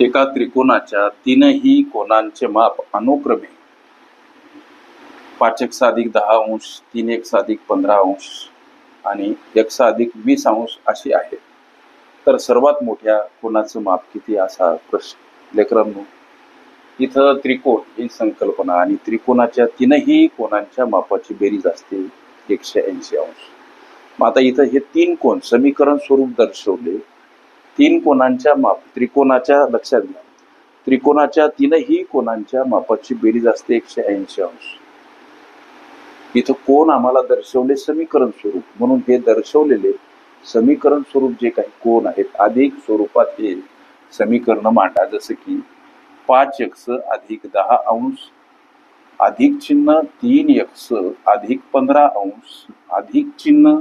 एका त्रिकोणाच्या तीनही कोणांचे माप अनुक्रमे. पाच एक अधिक दहा अंश तीन एक अधिक पंधरा अंश आणि एक अधिक वीस अंश अशी आहे. तर सर्वात मोठ्या कोणाचं माप किती असा प्रश्न. लेकरांनो इथं त्रिकोण ही संकल्पना आणि त्रिकोणाच्या तीनही कोणांच्या मापाची बेरीज असते एकशे ऐंशी अंश. मग आता इथं हे तीन कोण समीकरण स्वरूप दर्शवले. तीन कोणांच्या माप त्रिकोणाच्या लक्षात घ्या. त्रिकोणाच्या तीनही कोणांच्या मापाची बेरीज असते एकशे ऐंशी अंश. इथं कोण आम्हाला दर्शवले? समीकरण स्वरूप. म्हणून हे दर्शवलेले समीकरण स्वरूप जे काही कोण आहेत अधिक स्वरूपात हे समीकरण मांडा. जसं की पाच एक्स अधिक दहा अंश अधिक चिन्ह तीन एक्स अधिक पंधरा अंश अधिक चिन्ह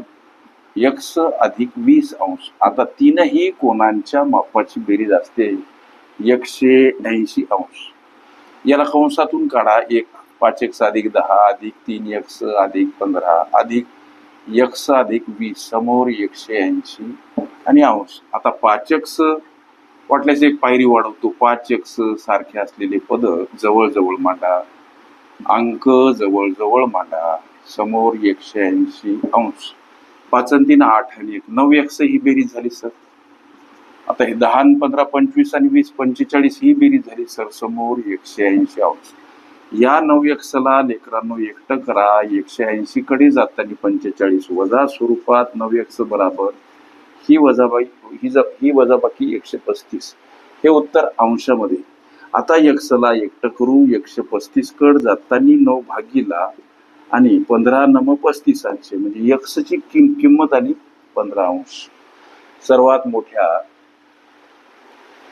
यक्स अधिक वीस अंश. आता तीनही कोणांच्या मापाची बेरीज असते? एकशे ऐंशी अंश. याला कंसातून काढा. एक पाच एक्स अधिक दहा अधिक तीन एक्स अधिक पंधरा अधिक एक्स अधिक वीस. समोर एकशे ऐंशी आणि अंश. आता पाच एक्स वाटल्यास एक पायरी वाढवतो. पाच एक्स सारखे असलेले पद जवळजवळ मांडा. अंक जवळजवळ मांडा. समोर एकशे ऐंशी अंश. पाच आणि तीन आठ आणि एक. नऊ एक्स ही बेरीज झाली सर. आता हे दहा पंधरा पंचवीस आणि वीस पंचेचाळीस ही बेरीज झाली सर. समोर एकशे ऐंशी अंश या नऊ एक्सला लेकरांनो एकटं करा. एकशे ऐंशी कडे जाताना पंचेचाळीस वजा स्वरूपात नऊ एक्स बराबर. ही वजाबाई ही जा ही वजाबाकी एकशे पस्तीस. हे उत्तर अंशामध्ये. आता एक्सला एकटं करू एकशे पस्तीस कड जाताना नऊ भागीला आणि पंधरा नम पस्तीस अंशे म्हणजे यक्षची किम किंमत आली पंधरा अंश. सर्वात मोठ्या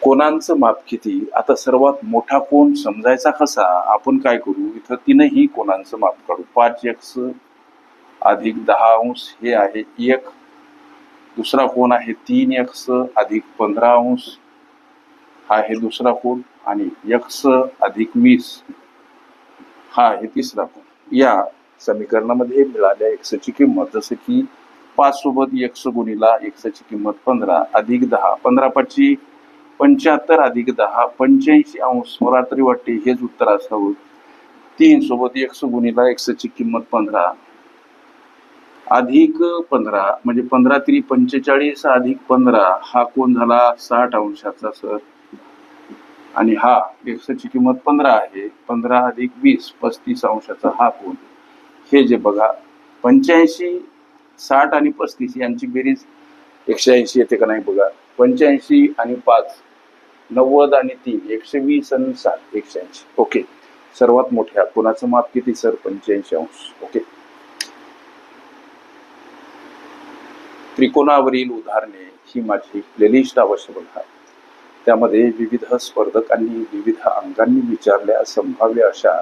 कोणांचं माप किती? आता सर्वात मोठा कोण समजायचा कसा? आपण काय करू? इथं तीनही कोणांचं माप काढू. पाच एक्स अधिक दहा अंश हे आहे एक. दुसरा कोण आहे? तीन एक्स अधिक पंधरा अंश हा आहे दुसरा कोण. आणि यक्स अधिक वीस हा आहे तिसरा कोण. या समीकरणामध्ये मिळाल्या. एक्सची किंमत जसं की पाच सोबत एक्स गुणीला एक्सची किंमत पंधरा अधिक दहा. पंधरा पाचशे पंच्याहत्तर अधिक दहा. पंच्याऐंशी अंश. रात्री वाटते हेच उत्तर असावं. तीन सोबत एक्स गुणीला एक्सची किंमत पंधरा अधिक पंधरा म्हणजे पंधरा तरी पंचेचाळीस अधिक पंधरा हा कोण झाला? साठ अंशाचा सर. आणि हा एक्सची किंमत पंधरा आहे. पंधरा अधिक वीस पस्तीस अंशाचा हा कोण? हे जे बघा पंच्याऐंशी साठ आणि पस्तीस यांची बेरीज एकशे ऐंशी येते का नाही बघा? पंच्याऐंशी आणि पाच नव्वद आणि तीन एकशे वीस आणि सात एकशे ऐंशी. ओके. सर्वात मोठ्या कोणाचं माप किती सर? पंच्याऐंशी अंश. ओके. त्रिकोणावरील उदाहरणे ही माझी प्लेलिस्ट अवश्य बघा. त्यामध्ये विविध स्पर्धकांनी विविध अंगांनी विचारल्या संभाव्य अशा